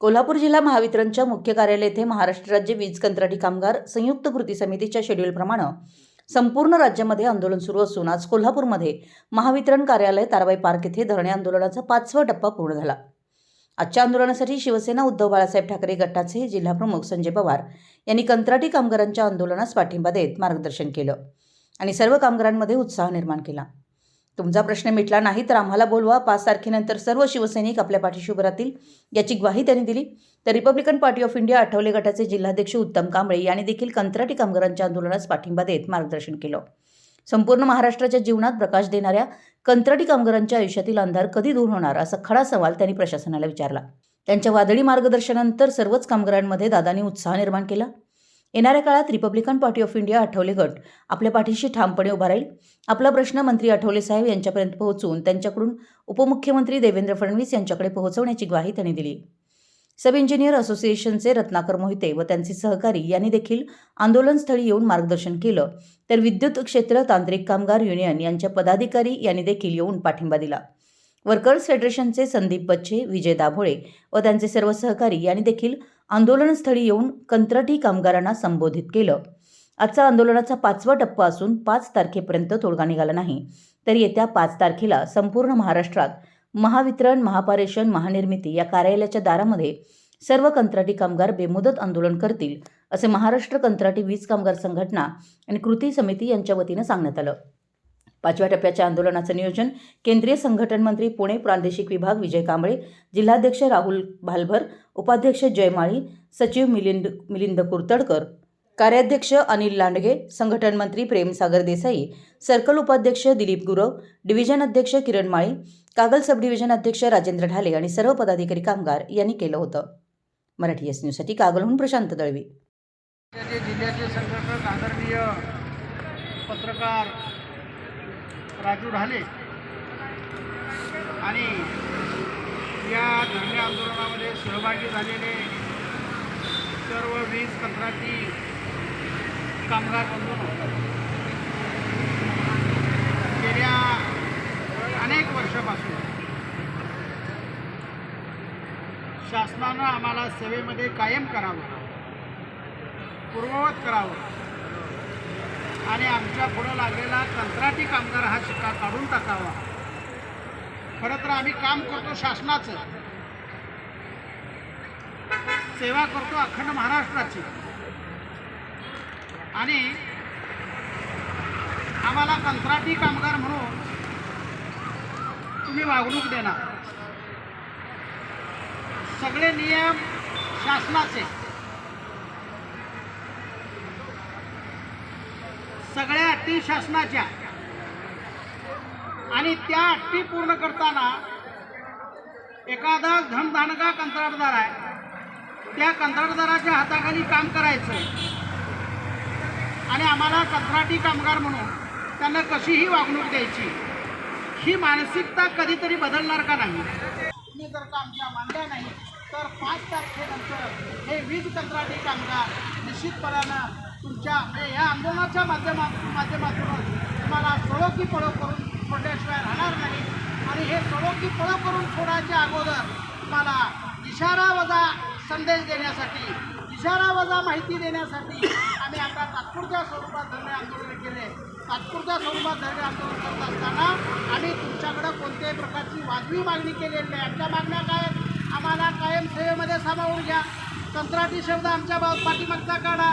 कोल्हापूर जिल्हा महावितरणच्या मुख्य कार्यालय येथे महाराष्ट्र राज्य वीज कंत्राटी कामगार संयुक्त कृती समितीच्या शेड्यूलप्रमाणे संपूर्ण राज्यामध्ये आंदोलन सुरू असून आज कोल्हापूरमध्ये महावितरण कार्यालय ताराबाई पार्क येथे धरणे आंदोलनाचा पाचवा टप्पा पूर्ण झाला. आजच्या आंदोलनासाठी शिवसेना उद्धव बाळासाहेब ठाकरे गटाचे जिल्हाप्रमुख संजय पवार यांनी कंत्राटी कामगारांच्या आंदोलनास पाठिंबा देत मार्गदर्शन केलं आणि सर्व कामगारांमध्ये उत्साह निर्माण केला. तुमचा प्रश्न मिटला नाही तर आम्हाला बोलवा. पाच तारखेनंतर सर्व शिवसैनिक आपल्या पाठीशी उभं राहतील याची ग्वाही त्यांनी दिली. तर Republican party of India Athawale गटाचे जिल्हाध्यक्ष उत्तम कांबळे यांनी देखील कंत्राटी कामगारांच्या आंदोलनास पाठिंबा देत मार्गदर्शन केलं. संपूर्ण महाराष्ट्राच्या जीवनात प्रकाश देणाऱ्या कंत्राटी कामगारांच्या आयुष्यातील अंधार कधी दूर होणार असा खडा सवाल त्यांनी प्रशासनाला विचारला. त्यांच्या वादळी मार्गदर्शनानंतर सर्वच कामगारांमध्ये दादांनी उत्साह निर्माण केला. येणाऱ्या काळात Republican party of India Athawale गट आपल्या पाठीशी ठामपणे उभा राहील. आपला प्रश्न मंत्री आठवले साहेब यांच्यापर्यंत पोहोचवून त्यांच्याकडून उपमुख्यमंत्री देवेंद्र फडणवीस यांच्याकडे पोहोचवण्याची ग्वाही त्यांनी दिली. सब इंजिनियर असोसिएशनचे रत्नाकर मोहिते व त्यांचे सहकारी यांनी देखील आंदोलनस्थळी येऊन मार्गदर्शन केलं. तर विद्युत क्षेत्र तांत्रिक कामगार युनियन यांच्या पदाधिकारी यांनी देखील येऊन पाठिंबा दिला. वर्कर्स फेडरेशनचे संदीप बच्चे विजय दाभोळे व त्यांचे सर्व सहकारी यांनी देखील आंदोलनस्थळी येऊन कंत्राटी कामगारांना संबोधित केलं. आजचा आंदोलनाचा पाचवा टप्पा असून पाच तारखेपर्यंत तोडगा निघाला नाही. तर येत्या पाच तारखेला संपूर्ण महाराष्ट्रात महावितरण महापारेषण महानिर्मिती या कार्यालयाच्या दारामध्ये सर्व कंत्राटी कामगार बेमुदत आंदोलन करतील असे महाराष्ट्र कंत्राटी वीज कामगार संघटना आणि कृती समिती यांच्या वतीनं सांगण्यात आलं. पाचव्या टप्प्याच्या आंदोलनाचं नियोजन केंद्रीय संघटन मंत्री पुणे प्रादेशिक विभाग विजय कांबळे जिल्हाध्यक्ष राहुल भालभर उपाध्यक्ष जयमाळी सचिव मिलिंद मिलिंद कुर्तडकर कार्याध्यक्ष अनिल लांडगे संघटन मंत्री प्रेमसागर देसाई सर्कल उपाध्यक्ष दिलीप गुरव डिव्हिजन अध्यक्ष किरण माळी कागल सब डिव्हिजन अध्यक्ष राजेंद्र ढाले आणि सर्व पदाधिकारी कामगार यांनी केलं होतं. मराठी एस न्यूजसाठी कागलहून प्रशांत दळवी. जिल्ह्याचे संघटक आदरणीय पत्रकार राजू ढाले. आणि या धरणे आंदोलनामध्ये सहभागी झालेले सर्व वीज कंत्राटी कामगार बंधू गेल्या अनेक वर्षापासून शासनानं आम्हाला सेवेमध्ये कायम करावं पूर्ववत करावं. आणि आमच्या पुढं लागलेला कंत्राटी कामगार हा शिक्का काढून टाकावा. खरं तर आम्ही काम करतो शासनाचं. सेवा करतो अखंड महाराष्ट्राची. आणि आम्हाला कंत्राटी कामगार म्हणून तुम्ही वागणूक देणार. सगळे नियम शासनाचे. सगळ्या अटी शासनाच्या. आणि त्या अटी पूर्ण करताना एखादा धनधानका कंत्राटदार आहे त्या कंत्राटदाराच्या हाताखाली काम करायचं. आणि आम्हाला कंत्राटी कामगार म्हणून त्यांना कशीही वागणूक द्यायची ही मानसिकता कधीतरी बदलणार का नाही? तुम्ही जर का आमच्या मानल्या नाही तर पाच तारखेनंतर हे वीज कंत्राटी कामगार निश्चितपणानं तुमच्या म्हणजे या आंदोलनाच्या माध्यमा माध्यमातून तुम्हाला सळो की पळो करून सोडल्याशिवाय राहणार नाही. आणि हे सळो की पळो करून सोडायच्या अगोदर तुम्हाला इशारा वजा संदेश देण्यासाठी इशारा वजा माहिती देण्यासाठी आम्ही आता तात्पुरत्या स्वरूपात धरणे आंदोलन केले. तात्पुरत्या स्वरूपात धरणे आंदोलन करत असताना आम्ही तुमच्याकडं कोणत्याही प्रकारची वाजवी मागणी केलेली नाही. आमच्या मागण्या काय आम्हाला कायम सेवेमध्ये सामावून घ्या. कंत्राटी शब्द आमच्या पाठीमागचा काढा.